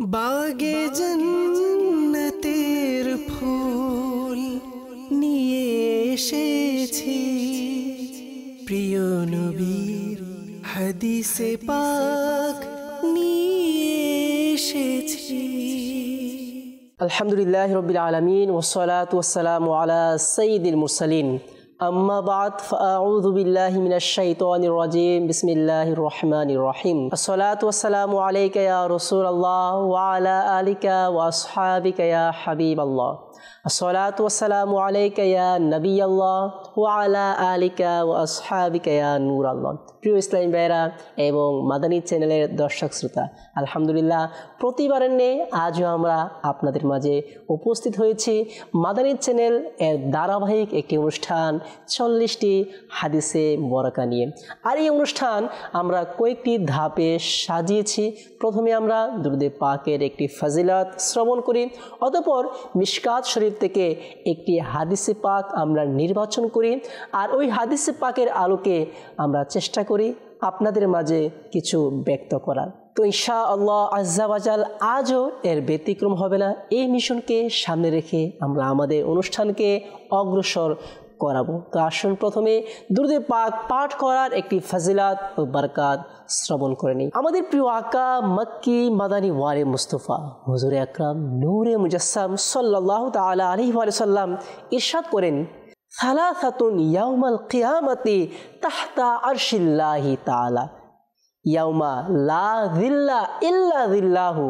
বাগে জন্নতের ফুল নিয়ে এসেছি প্রিয় নবীর হাদিসে পাক নিয়ে এসেছি আলহামদুলিল্লাহ রবিল আলমিন ওসলাত ওসালাম আলা সঈদ মুরসালিন اما بعد فاعوذ باللہ من الشیطان الرجیم بسم اللہ الرحمن الرحیم الصلاة والسلام علیکہ یا رسول اللہ وعلا آلکہ واصحابکہ یا حبیب اللہ الصلاة والسلام عليك يا نبي الله وعلى آلك وأصحابك يا نور الله প্রিয় ইসলাম ভাইরা এবং মাদানী চ্যানেলের দর্শক শ্রোতা আলহামদুলিল্লাহ প্রতিবারের নেই আজও আমরা আপনাদের মাঝে উপস্থিত হয়েছি মাদানী চ্যানেল এর ধারাবাহিক একটি অনুষ্ঠান চল্লিশটি হাদিসে বরাকা নিয়ে আর এই অনুষ্ঠান আমরা কয়েকটি ধাপে সাজিয়েছি প্রথমে আমরা দুরুদে পাকের একটি ফাজিলাত শ্রবণ করি অতপর মিশকাত শরীফ থেকে একটি হাদিসে পাক আমরা নির্বাচন করি আর ওই হাদিসে পাকের আলোকে আমরা চেষ্টা করি আপনাদের মাঝে কিছু ব্যক্ত করার। তো ঈশা আল্লাহ আজাল আজও এর ব্যতিক্রম হবে না। এই মিশনকে সামনে রেখে আমরা আমাদের অনুষ্ঠানকে অগ্রসর করাবো। তো আসুন প্রথমে দুর্দে পাক পাঠ করার একটি ফাজিলাত ও বারকাত শ্রবণ করে নিই। আমাদের প্রিয় আকা মক্কি মাদানী ওয়ারে মুস্তফা, হুজুরে আকরাম নূরে মুজাসসাম সাল্লাহ তালা আলী সাল্লাম ইরশাদ করেন, সালাসাতুন ইয়াউমাল কিয়ামতি তাহতা আরশিল্লাহি তাআলা। ইয়াউমা লা যিল্লা ইল্লা যিল্লাহু।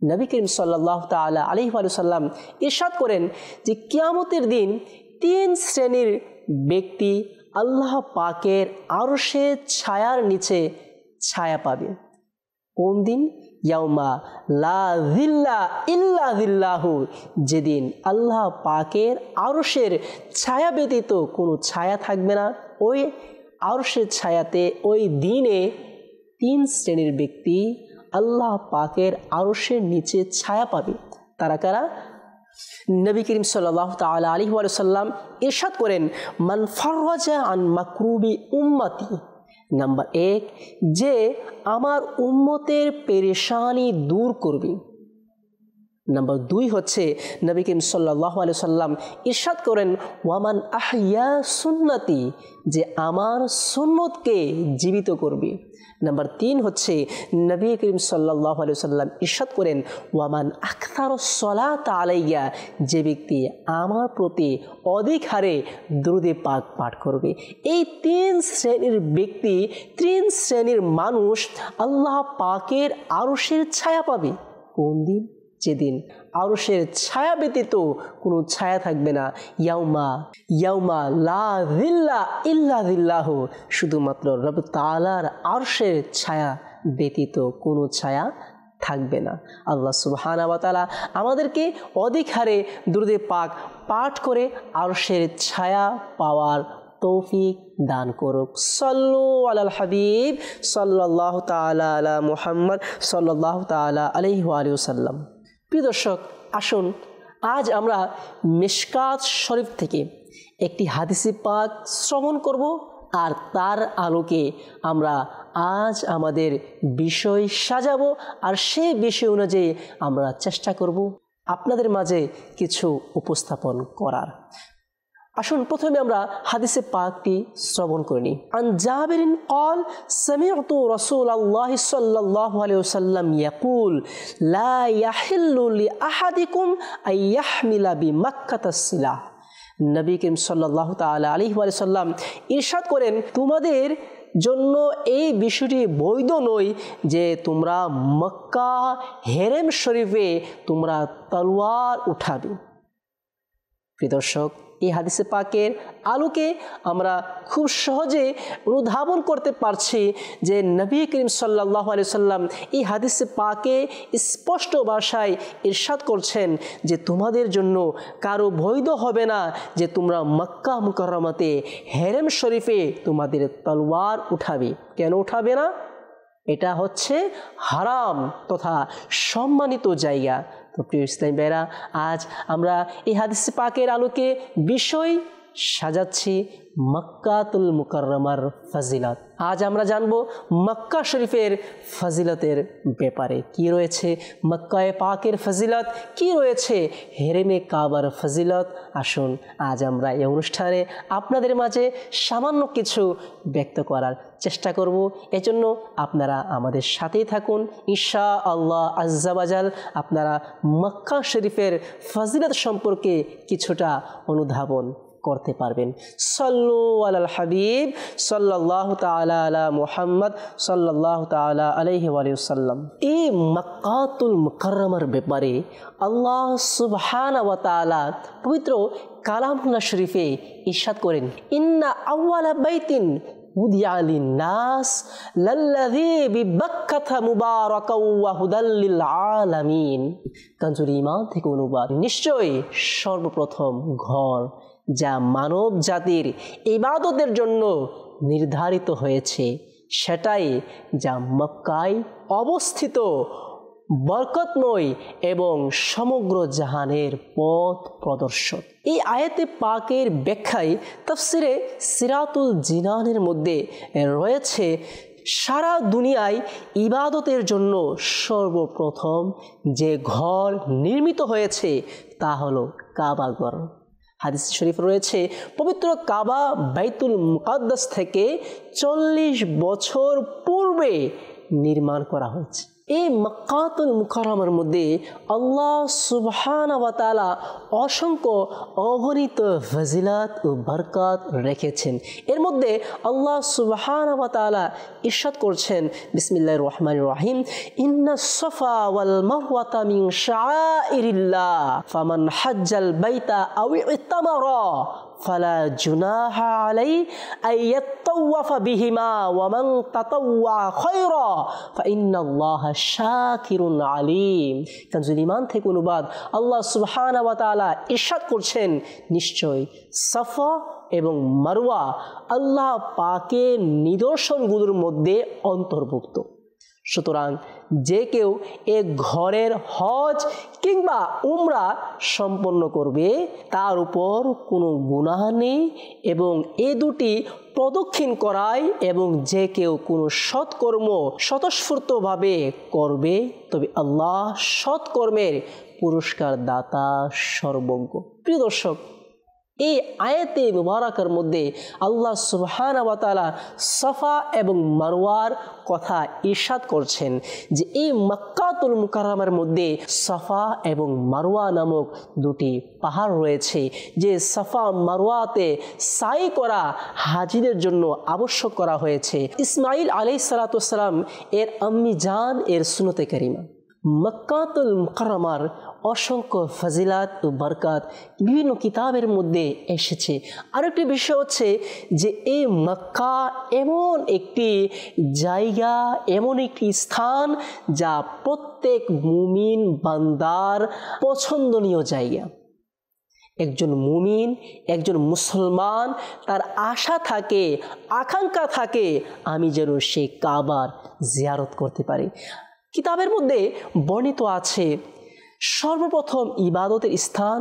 নবী করিম সাল্লাহ তালা আলহি সাল্লাম ইরশাদ করেন যে কিয়ামতের দিন তিন শ্রেণির ব্যক্তি আল্লাহ পাকের আরশে ছায়ার নিচে ছায়া পাবে। কোন দিন? ইয়াউমা জিল্লা যেদিন আল্লাহ পাকের আরশের ছায়া ব্যতীত কোনো ছায়া থাকবে না। ওই আরশের ছায়াতে ওই দিনে তিন শ্রেণির ব্যক্তি আল্লাহ পাকের আরশের নিচে ছায়া পাবে। তারা কারা? নবী করিম সাল্লাহ তালা আলী সাল্লাম এরশাদ করেন, মান ফাররাজা আন মাকরুবি উম্মাতি। নাম্বার এক, যে আমার উম্মতের পেরেশানি দূর করবে। নাম্বার দুই হচ্ছে নবী করিম সাল্লাহ আলি সাল্লাম ইরশাদ করেন, ওয়ামান আহিয়া সুন্নতি যে আমার সুন্নতকে জীবিত করবে। নাম্বার তিন হচ্ছে নবী করিম সাল্লাহ আলি সাল্লাম ইরশাদ করেন, ওয়ামান আখতার সলাত আলাইয়া যে ব্যক্তি আমার প্রতি অধিক হারে দ্রুদে পাক পাঠ করবে। এই তিন শ্রেণির ব্যক্তি, তিন শ্রেণির মানুষ আল্লাহ পাকের আরশের ছায়া পাবে। কোন দিন? যেদিন আরশের ছায়া ব্যতীত কোনো ছায়া থাকবে না। ইয়াউমা ইয়াউমা লা দিল্লা ইল্লা দিল্লাহ শুধুমাত্র রব তালার আরশের ছায়া ব্যতীত কোনো ছায়া থাকবে না। আল্লাহ সুবহানা তালা আমাদেরকে অধিক হারে দুর্দে পাক পাঠ করে আরশের ছায়া পাওয়ার তৌফিক দান করুক। সল্লু আলাল হাবিব সাল্লাহ তালা আলা মুহাম্মদ সাল্লাহ তালা আলহি আলিয়াল্লাম প্রিয় দর্শক, আসুন আজ আমরা মেশকাত শরীফ থেকে একটি হাদিসি পাক শ্রবণ করব আর তার আলোকে আমরা আজ আমাদের বিষয় সাজাবো আর সে বিষয় অনুযায়ী আমরা চেষ্টা করব আপনাদের মাঝে কিছু উপস্থাপন করার। আসুন প্রথমে আমরা হাদিসে পাকটি শ্রবণ করে নিই আন জাবিরিন قال سمعت رسول الله صلى الله عليه وسلم يقول لا يحل لأحدكم أن يحمل بمكة السلاح নবী করিম সাল্লাহ তালা আলী সাল্লাম ইরশাদ করেন তোমাদের জন্য এই বিষয়টি বৈধ নয় যে তোমরা মক্কা হেরেম শরীফে তোমরা তলোয়ার উঠাবে প্রিয় দর্শক এই হাদিসে পাকের আলোকে আমরা খুব সহজে অনুধাবন করতে পারছি যে নবী করিম সাল্লাহ আলি সাল্লাম এই হাদিসে পাকে স্পষ্ট ভাষায় ইরশাদ করছেন যে তোমাদের জন্য কারও বৈধ হবে না যে তোমরা মক্কা মুকরমাতে হেরেম শরীফে তোমাদের তলোয়ার উঠাবে। কেন উঠাবে না? এটা হচ্ছে হারাম তথা সম্মানিত জায়গা। তো প্রিয় ইসলাম বেরা আজ আমরা এই হাদিস পাকের আলোকে বিষয় সাজাচ্ছি মক্কাতুল মুকাররমার ফাজিলাত। আজ আমরা জানব মক্কা শরীফের ফাজিলতের ব্যাপারে। কি রয়েছে মক্কায় পাকের ফজিলত? কি রয়েছে হেরেমে কাবার ফজিলত? আসুন, আজ আমরা এই অনুষ্ঠানে আপনাদের মাঝে সামান্য কিছু ব্যক্ত করার চেষ্টা করব। এজন্য আপনারা আমাদের সাথেই থাকুন। ঈশা আল্লাহ আজাবাজাল আপনারা মক্কা শরীফের ফজিলত সম্পর্কে কিছুটা অনুধাবন করতে পারবেন। সল্লু আল হাবিব সাল্লাহ তালা আলা মুহাম্মদ সাল্লাহ তালা আলহি আলিয়াল্লাম এই মক্কাতুল মুকরমার ব্যাপারে আল্লাহ সুবহান তাআলা পবিত্র কালামুল্লা শরীফে ইশাদ করেন, ইন্না আউয়ালা বাইতিন ঈমান থেকে অনুবাদ নিশ্চয়ই সর্বপ্রথম ঘর যা মানব জাতির ইবাদতের জন্য নির্ধারিত হয়েছে। সেটাই যা মক্কায় অবস্থিত বরকতময় এবং সমগ্র জাহানের পথ প্রদর্শক। এই আয়াতে পাকের ব্যাখ্যায় তফসিরে সিরাতুল জিনানের মধ্যে রয়েছে, সারা দুনিয়ায় ইবাদতের জন্য সর্বপ্রথম যে ঘর নির্মিত হয়েছে তা হলো কাবাগর হাদিস শরীফ রয়েছে, পবিত্র কাবা বাইতুল মুকাদ্দাস থেকে চল্লিশ বছর পূর্বে নির্মাণ করা হয়েছে। এই মক্কাতুল মুকাররমার মধ্যে আল্লাহ সুবহান অসংখ্য অগণিত ফজিলাত ও বরকাত রেখেছেন। এর মধ্যে আল্লাহ সুবহান তাআলা করছেন, বিসমিল্লাহির রহমানির রহিম, ইন্না সফা ওয়াল মারওয়াতা মিন শাআইরিল্লাহ, ফামান হাজ্জাল বাইতা আও ফালা জুনাহা আলাই আইয়াত্তাওয়াফা বিহিমা ওয়া মান তাতাওয়া খায়রা ফাইন্নাল্লাহা শাকিরুন আলিম। কানজুল ইমান থেকে অনুবাদ আল্লাহ সুবহানাহু ওয়া তাআলা ইরশাদ করছেন, নিশ্চয় সাফা এবং মারওয়া আল্লাহ পাকের নিদর্শনগুলোর মধ্যে অন্তর্ভুক্ত। সুতরাং যে কেউ এ ঘরের হজ কিংবা উমরা সম্পন্ন করবে, তার উপর কোনো গুনাহ নেই এবং এ দুটি প্রদক্ষিণ করায় এবং যে কেউ কোনো সৎকর্ম স্বতঃস্ফূর্তভাবে করবে, তবে আল্লাহ সৎকর্মের পুরস্কার দাতা সর্বজ্ঞ। প্রিয় দর্শক এই আয়াতে মুবারকের মধ্যে আল্লাহ সুবহান তাআলা সফা এবং মারওয়ার কথা ইরশাদ করছেন যে এই মক্কাতুল মুকাররমার মধ্যে সফা এবং মারোয়া নামক দুটি পাহাড় রয়েছে যে সফা মারোয়াতে সাই করা হাজিদের জন্য আবশ্যক করা হয়েছে। ইসমাইল আলাই সালাতাম এর আম্মি জান এর সুনতে কারিমা। মক্কাতুল মুকাররমার অসংখ্য ফাজিলাত ও বরকাত বিভিন্ন কিতাবের মধ্যে এসেছে। আরেকটি বিষয় হচ্ছে যে এই মক্কা এমন একটি জায়গা, এমন একটি স্থান যা প্রত্যেক মুমিন বান্দার পছন্দনীয় জায়গা। একজন মুমিন, একজন মুসলমান, তার আশা থাকে, আকাঙ্ক্ষা থাকে, আমি যেন সেই কাবার জিয়ারত করতে পারি। কিতাবের মধ্যে বর্ণিত আছে, সর্বপ্রথম ইবাদতের স্থান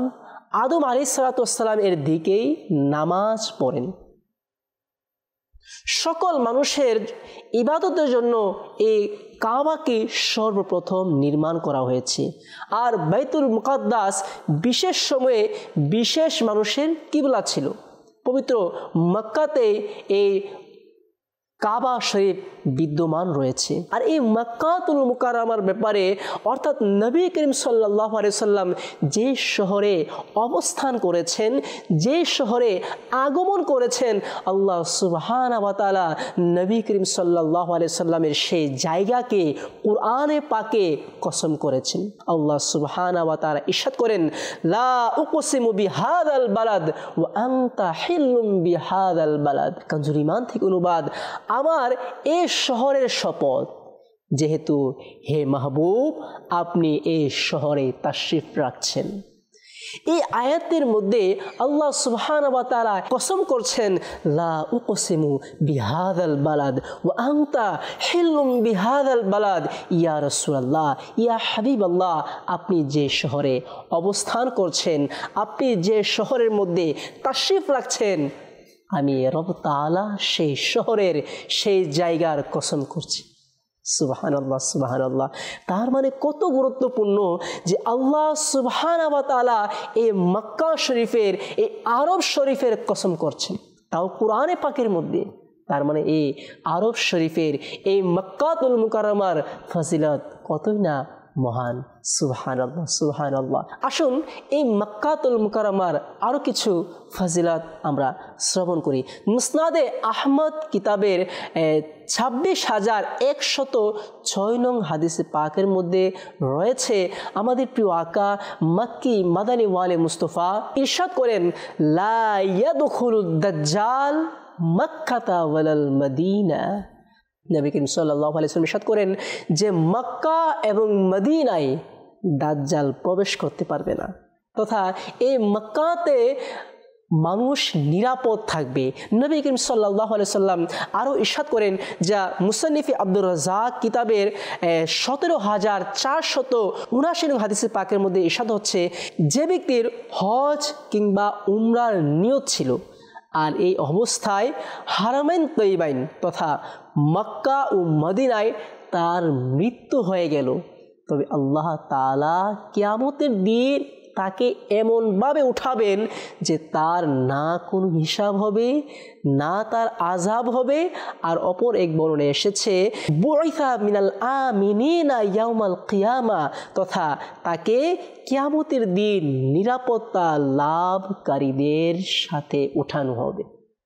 আদম আলি সালাতাম এর দিকেই নামাজ পড়েন। সকল মানুষের ইবাদতের জন্য এই কাবাকে সর্বপ্রথম নির্মাণ করা হয়েছে। আর বাইতুল মুকাদ্দাস বিশেষ সময়ে বিশেষ মানুষের কিবলা ছিল। পবিত্র মক্কাতে এই কাবা শরীফ বিদ্যমান রয়েছে। আর এই মক্কাতুল মুকারামার ব্যাপারে অর্থাৎ নবী করিম সাল্লাহ সাল্লাম যে শহরে অবস্থান করেছেন, যে শহরে আগমন করেছেন, আল্লাহ সুবহান আবাতালা নবী করিম সাল্লাহ সাল্লামের সেই জায়গাকে কোরআনে পাকে কসম করেছেন। আল্লাহ সুবহান আবাতালা ইশাদ করেন, লা উকসিমু বিহাদ আল বালাদ ও আন্তা হিল্লুম বিহাদ আল বালাদ। কাঞ্জুর থেকে অনুবাদ আমার এ শহরের শপথ। যেহেতু হে মাহবুব, আপনি এ শহরে তাশরিফ রাখছেন। এই আয়াতের মধ্যে আল্লাহ সুবহান তারা কসম করছেন, লা উকসিমু বিহাদাল বালাদ ও আংতা হিলুম বিহাদাল বালাদ। ইয়া রসুল্লাহ ইয়া হাবিব আল্লাহ আপনি যে শহরে অবস্থান করছেন, আপনি যে শহরের মধ্যে তাশরিফ রাখছেন আমি রব তালা সেই শহরের সেই জায়গার কসম করছি। সুবাহান আল্লাহ সুবাহান আল্লাহ তার মানে কত গুরুত্বপূর্ণ যে আল্লাহ সুবাহান তালা এই মক্কা শরীফের, এই আরব শরীফের কসম করছেন। তাও কোরআনে পাকের মধ্যে। তার মানে এই আরব শরীফের এই মক্কাতুল মুকারমার ফজিলত কতই না মহান সুবহান আল্লাহ সুবহান আল্লাহ আসুন, এই মক্কাতুল মুকারমার আরও কিছু ফাজিলাত আমরা শ্রবণ করি। মুসনাদে আহমদ কিতাবের ছাব্বিশ হাজার একশত ছয় নং হাদিসে পাকের মধ্যে রয়েছে, আমাদের প্রিয় আকা মাক্কি মাদানী ওয়ালে মুস্তফা ইরশাদ করেন লাইয়াদুল মক্কাতা ওয়ালাল মদিনা। নবী করিম সাল্লাহ ইসাদ করেন যে মক্কা এবং মদিনায় দাজ্জাল প্রবেশ করতে পারবে না। তথা এই মক্কাতে মানুষ নিরাপদ থাকবে। নবী করিম সাল্লাহ সাল্লাম আরও ইস্বাদ করেন যা মুসান্নিফি আব্দুর রাজাক কিতাবের সতেরো হাজার চারশত উনাশি হাদিসের পাকের মধ্যে ইস্বাদ হচ্ছে, যে ব্যক্তির হজ কিংবা উমরার নিয়ত ছিল, আর এই অবস্থায় হারামেন তৈবাইন তথা মক্কা ও মদিনায় তার মৃত্যু হয়ে গেল। তবে আল্লাহ তালা কেয়ামতের দিন তাকে এমনভাবে উঠাবেন যে তার না কোনো হিসাব হবে, না তার আজাব হবে। আর অপর এক বর্ণনে এসেছে বৈথা মিনাল আমিনা কিয়ামা তথা তাকে কিয়ামতের দিন নিরাপত্তা লাভকারীদের সাথে উঠানো হবে।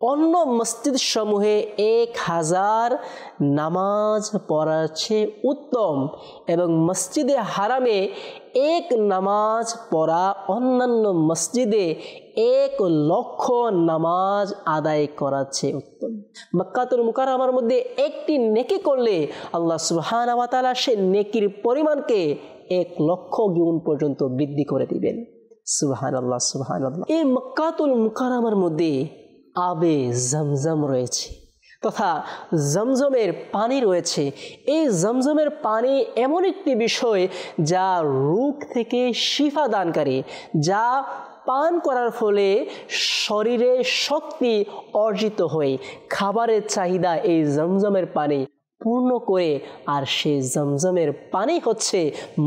অন্য মসজিদ সমূহে এক হাজার নামাজ পড়ার চেয়ে উত্তম এবং মসজিদে হারামে এক নামাজ পড়া অন্যান্য মসজিদে এক লক্ষ নামাজ আদায় করার চেয়ে উত্তম। মক্কাতুল মুকারমার মধ্যে একটি নেকি করলে আল্লাহ সুহান আওয়াতালা সে নেকির পরিমাণকে এক লক্ষ গুণ পর্যন্ত বৃদ্ধি করে দিবেন। সুহান আল্লাহ সুহান আল্লাহ এই মক্কাতুল মুকারামার মধ্যে আবে জমজম রয়েছে তথা জমজমের পানি রয়েছে। এই জমজমের পানি এমন একটি বিষয় যা রোগ থেকে শিফা দানকারী, যা পান করার ফলে শরীরে শক্তি অর্জিত হয়। খাবারের চাহিদা এই জমজমের পানি পূর্ণ করে আর সে জমজমের পানি হচ্ছে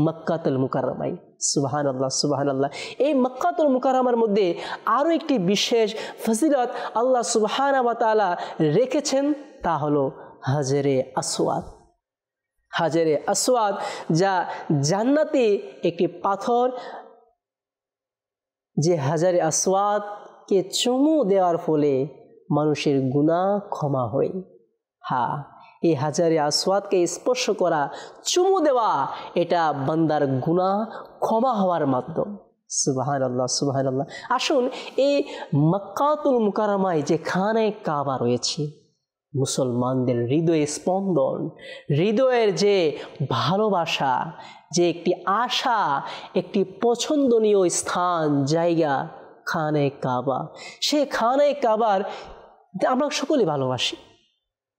মক্কাতুল মুকারমাই সুবাহান আল্লাহ সুবাহান আল্লাহ এই মক্কাতুল মুকারমার মধ্যে আরও একটি বিশেষ ফজিলত আল্লাহ সুবাহান তালা রেখেছেন, তা হলো হাজরে আসওয়াদ। হাজরে আসওয়াদ যা জান্নাতি একটি পাথর, যে হাজারে আসওয়াদকে চুমু দেওয়ার ফলে মানুষের গুণা ক্ষমা হয়। হ্যাঁ এই হাজারে আসওয়াদকে স্পর্শ করা, চুমু দেওয়া, এটা বান্দার গুণা ক্ষমা হওয়ার মাধ্যম। সুবাহান আল্লাহ আল্লাহ আসুন এই মক্কাতুল মুকারমায় যে খানে কাবা রয়েছে, মুসলমানদের হৃদয়ে স্পন্দন, হৃদয়ের যে ভালোবাসা, যে একটি আশা, একটি পছন্দনীয় স্থান, জায়গা, খানে কাবা। সে খানে কাবার, আমরা সকলে ভালোবাসি।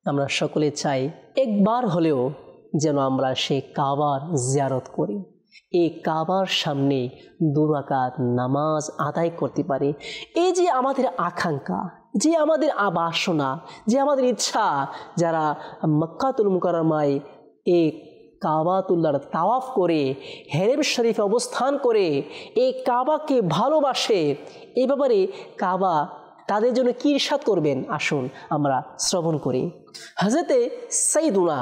আমরা সকলে চাই একবার হলেও যেন আমরা সে কাবার জিয়ারত করি। এই কাবার সামনে দুরাকাত নামাজ আদায় করতে পারি। এই যে আমাদের আকাঙ্ক্ষা, যে আমাদের আবাসনা, যে আমাদের ইচ্ছা, যারা মক্কাতুল মুকারমায় এই কাবাতুল্লার তাওয়াফ করে, হেরেম শরীফে অবস্থান করে, এই কাবাকে ভালোবাসে, এ ব্যাপারে কাবা তাদের জন্য কী ইরশাদ করবেন? আসুন আমরা শ্রবণ করি। হজরতে সাইদুনা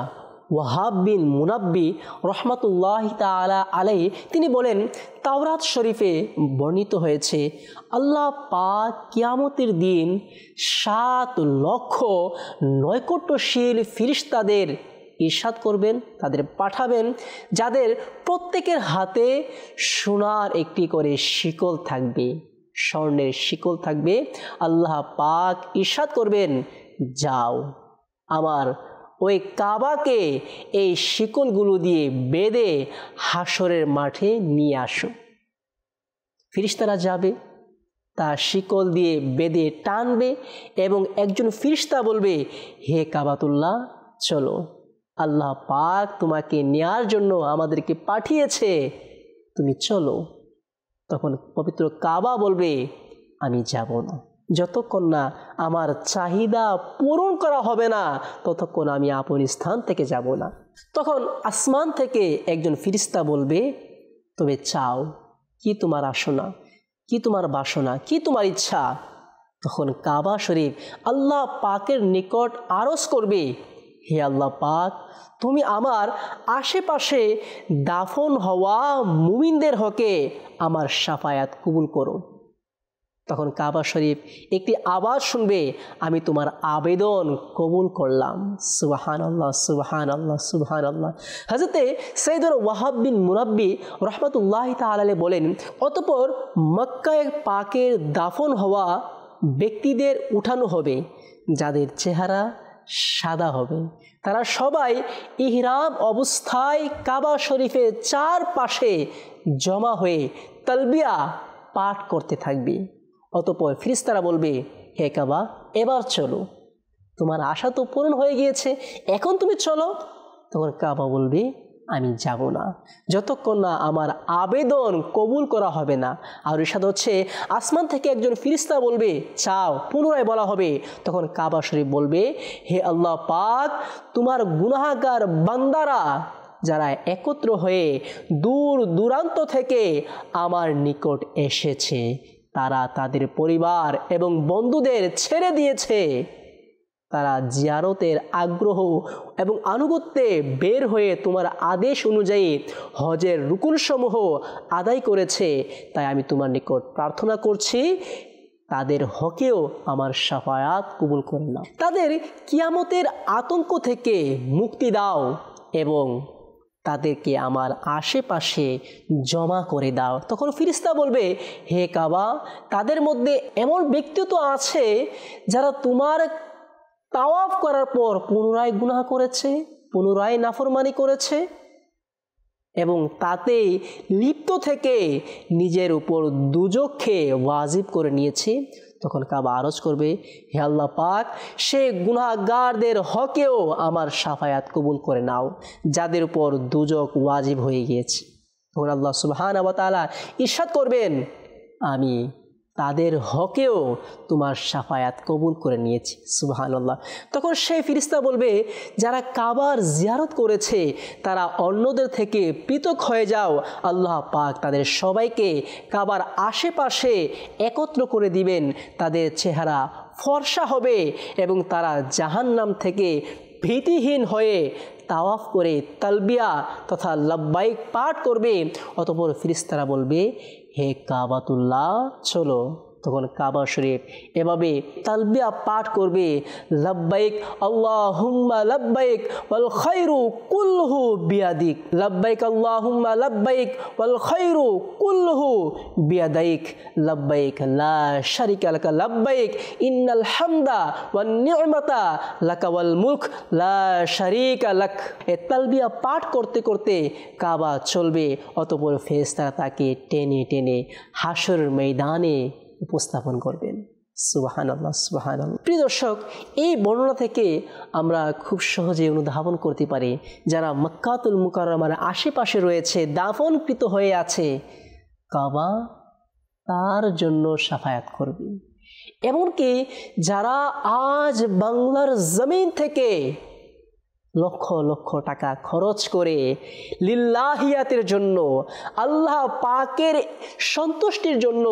ওয়াহাব বিন মুনাব্বি রহমতুল্লাহ তালা আলাই তিনি বলেন, তাওরাত শরীফে বর্ণিত হয়েছে, আল্লাহ পাক কিয়ামতের দিন সাত লক্ষ নৈকট্যশীল ফিরিস্তাদের ইরশাদ করবেন, তাদের পাঠাবেন, যাদের প্রত্যেকের হাতে সোনার একটি করে শিকল থাকবে। স্বর্ণের শিকল থাকবে। আল্লাহ পাক ইরশাদ করবেন, যাও, আমার ওই কাবাকে এই শিকলগুলো দিয়ে বেঁধে হাসরের মাঠে নিয়ে আসো। ফিরিস্তারা যাবে তা শিকল দিয়ে বেঁধে টানবে এবং একজন ফিরিস্তা বলবে, হে কাবাতুল্লাহ, চলো, আল্লাহ পাক তোমাকে নেয়ার জন্য আমাদেরকে পাঠিয়েছে, তুমি চলো। তখন পবিত্র কাবা বলবে, আমি যাব না। যতক্ষণ না আমার চাহিদা পূরণ করা হবে না, ততক্ষণ আমি আপন স্থান থেকে যাব না। তখন আসমান থেকে একজন ফিরিস্তা বলবে তবে চাও কি তোমার আসনা, কি তোমার বাসনা, কি তোমার ইচ্ছা? তখন কাবা শরীফ আল্লাহ পাকের নিকট আরজ করবে হে আল্লাহ পাক, তুমি আমার আশেপাশে দাফন হওয়া মুমিনদের হকে আমার সাফায়াত কবুল করো। তখন কাবা শরীফ একটি আওয়াজ শুনবে, আমি তোমার আবেদন কবুল করলাম। সুবাহান আল্লাহ সুবাহান আল্লাহ সুবাহান আল্লাহ হাজরতে সৈদুল ওয়াহাব বিন মুরাব্বি রহমতুল্লাহ তালে বলেন, অতপর মক্কায় পাকের দাফন হওয়া ব্যক্তিদের উঠানো হবে, যাদের চেহারা সাদা হবে। তারা সবাই ইহরাম অবস্থায় কাবা শরীফের চার পাশে জমা হয়ে তলবিয়া পাঠ করতে থাকবে। অতপর ফিরিস্তারা বলবে, হে কাবা, এবার চলো। তোমার আশা তো পূরণ হয়ে গিয়েছে, এখন তুমি চলো। তখন কাবা বলবে আমি যাব না। যতক্ষণ না আমার আবেদন কবুল করা হবে না। আর ইসাদ হচ্ছে, আসমান থেকে একজন ফিরিস্তা বলবে, চাও, পুনরায় বলা হবে। তখন কাবা শরীফ বলবে, হে আল্লাহ পাক, তোমার গুনাহাগার বান্দারা যারা একত্র হয়ে দূর দূরান্ত থেকে আমার নিকট এসেছে, তারা তাদের পরিবার এবং বন্ধুদের ছেড়ে দিয়েছে। তারা জিয়ারতের আগ্রহ এবং আনুগত্যে বের হয়ে তোমার আদেশ অনুযায়ী হজের রুকুনসমূহ আদায় করেছে। তাই আমি তোমার নিকট প্রার্থনা করছি, তাদের হকেও আমার সাফায়াত কবুল করে নাও। তাদের কিয়ামতের আতঙ্ক থেকে মুক্তি দাও এবং তাদেরকে আমার আশেপাশে জমা করে দাও। তখন ফিরিস্তা বলবে, হে কাবা, তাদের মধ্যে এমন ব্যক্তিত্ব আছে যারা তোমার তাওয়াফ করার পর পুনরায় গুনাহ করেছে, পুনরায় নাফরমানি করেছে এবং তাতে লিপ্ত থেকে নিজের উপর দুজক্ষে ওয়াজিব করে নিয়েছে। তখন কাবা আরজ করবে, হে আল্লাহ পাক, সে গুনাগারদের হকেও আমার সাফায়াত কবুল করে নাও, যাদের উপর দুজক ওয়াজিব হয়ে গিয়েছে। তখন আল্লাহ সুবহান আবতালা করবেন আমি তাদের হকেও তোমার সাফায়াত কবুল করে নিয়েছি সুবাহান আল্লাহ তখন সেই ফিরিস্তা বলবে, যারা কাবার জিয়ারত করেছে, তারা অন্যদের থেকে পৃথক হয়ে যাও। আল্লাহ পাক তাদের সবাইকে কাবার আশেপাশে একত্র করে দিবেন। তাদের চেহারা ফর্সা হবে এবং তারা জাহান্নাম থেকে ভীতিহীন হয়ে তাওয়াফ করে তালবিয়া তথা লব্বাইক পাঠ করবে অতপর ফিরিস্তারা বলবে হে কাবাতুল্লাহ চলো। তখন কাবা শরীফ। এভাবে তালবিয়া পাঠ করবে, লব্বাইক আল্লাহুম্মা লব্বাইক ওয়াল খায়রু কুল্লুহু বিয়াদিক। লব্বাইক আল্লাহুম্মা লব্বাইক ওয়াল খায়রু কুল্লুহু বিয়াদাইক। লব্বাইক লা শারিকা লাকা, লব্বাইক ইন্নাল হামদা ওয়ান নি'মাতা লাকা ওয়াল মুলক। লা শারিকা লাক। এ তালবিয়া পাঠ করতে করতে কাবা চলবে, অতপর ফেরেশতারা তাকে টেনে টেনে হাসরের ময়দানে উপস্থাপন করবেন। সুবাহান আল্লাহ সুবাহান আল্লাহ প্রিয় দর্শক, এই বর্ণনা থেকে আমরা খুব সহজে অনুধাবন করতে পারি, যারা মক্কাতুল মুকাররমার আশেপাশে রয়েছে, দাফনকৃত হয়ে আছে, কাবা তার জন্য সাফায়াত করবে এমনকি যারা আজ বাংলার জমিন থেকে লক্ষ লক্ষ টাকা খরচ করে লিল্লাহিয়াতের জন্য, আল্লাহ পাকের সন্তুষ্টির জন্য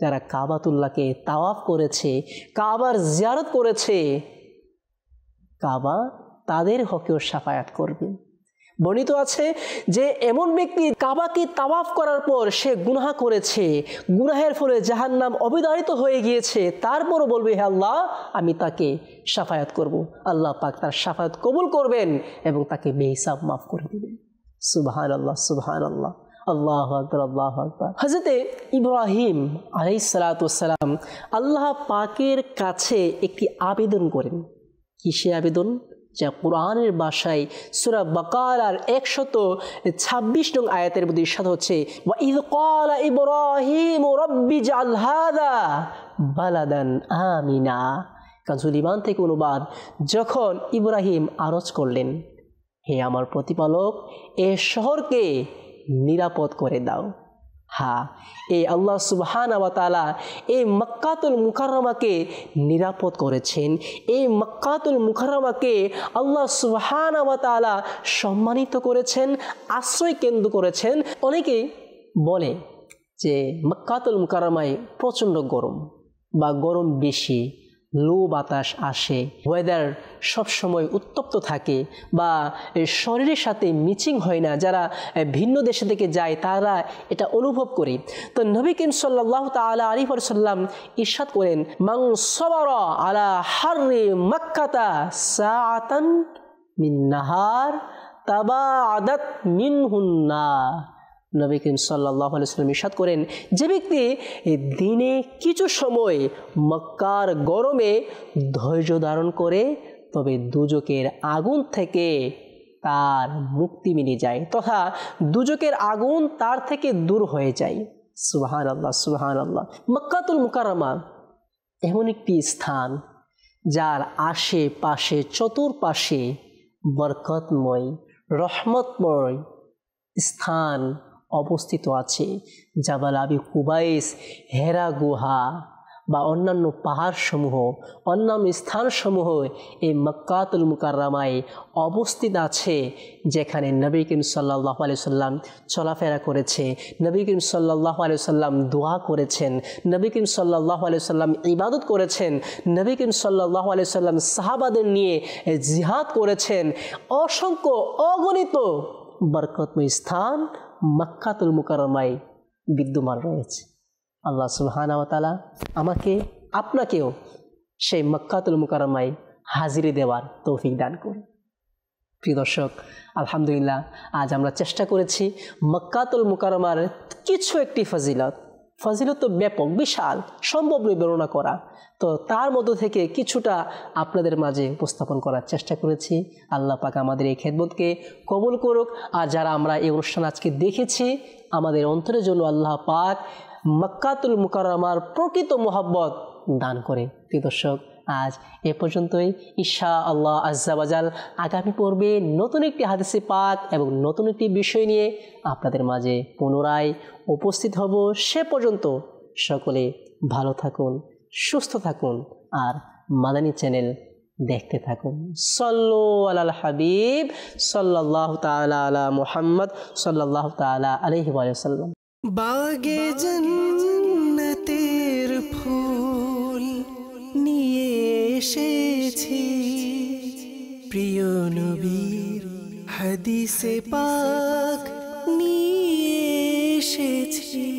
যারা কাবাতুল্লাহকে তাওয়াফ করেছে, কাবার জিয়ারত করেছে, কাবা তাদের হকেও সাফায়াত করবেন বর্ণিত আছে যে এমন ব্যক্তি কাবাকে তাওয়াফ করার পর সে গুনাহ করেছে, গুনাহের ফলে যাহার নাম অবিদারিত হয়ে গিয়েছে, তারপরও বলবে, হে আল্লাহ, আমি তাকে সাফায়াত করব। আল্লাহ পাক তার সাফায়াত কবুল করবেন এবং তাকে বেহিসাব মাফ করে দেবেন। সুবহান আল্লাহ সুবহান আল্লাহ আল্লাহ আকবর আল্লাহ আকবর হজরতে ইব্রাহিম আলাইসালাতাম আল্লাহ পাকের কাছে একটি আবেদন করেন। কিসে আবেদন? যা কোরআনের বাসায় সুরা বাকার আর একশত ছাব্বিশ নং আয়াতের মধ্যে ইসাদ হচ্ছে ইব্রাহিম বালাদান আমিনা। কাজুলিমান থেকে অনুবাদ, যখন ইব্রাহিম আরজ করলেন, হে আমার প্রতিপালক, এ শহরকে নিরাপদ করে দাও। হ্যাঁ এই আল্লাহ সুবহান তালা এই মক্কাতুল মুকাররমাকে নিরাপদ করেছেন। এই মক্কাতুল মুকাররমাকে আল্লাহ সুবহান তালা সম্মানিত করেছেন, আশ্রয় কেন্দ্র করেছেন। অনেকেই বলে যে মক্কাতুল মুকাররমায় প্রচণ্ড গরম বা গরম বেশি। লো বাতাস আসে। ওয়েদার সবসময় উত্তপ্ত থাকে বা শরীরের সাথে মিচিং হয় না। যারা ভিন্ন দেশে থেকে যায়, তারা এটা অনুভব করে। তো নবী কিম সাল্লাহ তালা আলী সাল্লাম ইরশাদ করেন মাং সবার আলা হার্রে মাক্কাতা সাতান মিন নাহার তাবা আদাত মিন হুন্না নবী করিম সাল্লাহ আলাইসাল্লাম ইসাদ করেন, যে ব্যক্তি দিনে কিছু সময় মক্কার গরমে ধৈর্য ধারণ করে, তবে দুজকের আগুন থেকে তার মুক্তি মিলে যায় তথা দুজকের আগুন তার থেকে দূর হয়ে যায়। সুবাহান আল্লাহ সুবাহান আল্লাহ মক্কাতুল মুকারমা এমন একটি স্থান যার আশেপাশে চতুর্পাশে বরকতময়, রহমতময় স্থান অবস্থিত আছে। জাবাল আবি কুবাইস, হেরা গুহা বা অন্যান্য পাহাড়সমূহ, অন্যান্য স্থানসমূহ এই মক্কাতুল মুকাররামায় অবস্থিত আছে, যেখানে নবী করিম সাল্লাহ সাল্লাম চলাফেরা করেছে। নবী করিম সাল্লাহ সাল্লাম দোয়া করেছেন। নবী করিম সাল্লাহ সাল্লাম ইবাদত করেছেন। নবী করিম সাল্লাহ সাল্লাম সাহাবাদের নিয়ে জিহাদ করেছেন। অসংখ্য অগণিত বরকতময় স্থান মক্কাতুল মুকারমায় বিদ্যমান রয়েছে। আল্লাহ সুবাহানাওতালা আমাকে, আপনাকেও সেই মক্কাতুল মুকারমায় হাজিরে দেওয়ার তৌফিক দান করুন। প্রিয় দর্শক, আলহামদুলিল্লাহ, আজ আমরা চেষ্টা করেছি মক্কাতুল মুকারমার কিছু একটি ফজিলত ফজিলত তো ব্যাপক, বিশাল, সম্ভব নয় বর্ণনা করা। তো তার মধ্য থেকে কিছুটা আপনাদের মাঝে উপস্থাপন করার চেষ্টা করেছি। আল্লাহ পাক আমাদের এই খেদমতকে কবুল করুক। আর যারা আমরা এই অনুষ্ঠান আজকে দেখেছি, আমাদের অন্তরের জন্য আল্লাহ পাক মক্কাতুল মুকারমার প্রকৃত মোহাব্বত দান করে। প্রিয় দর্শক, আজ এ পর্যন্তই। ঈশা আল্লাহ আজাবাজাল আগামী পর্বে নতুন একটি হাদিসে পাক এবং নতুন একটি বিষয় নিয়ে আপনাদের মাঝে পুনরায় উপস্থিত হব। সে পর্যন্ত সকলে ভালো থাকুন, সুস্থ থাকুন আর মাদানী চ্যানেল দেখতে থাকুন। সল্লো আল হাবিব সাল্লাহ তালা আলা মুহাম্মদ সাল্লাহ তালা আলহি সাল্লাম। বাগে জন্নতের ফুল নিয়ে এসেছি। প্রিয় নবীর হদিসে পাক নিয়ে এসেছি।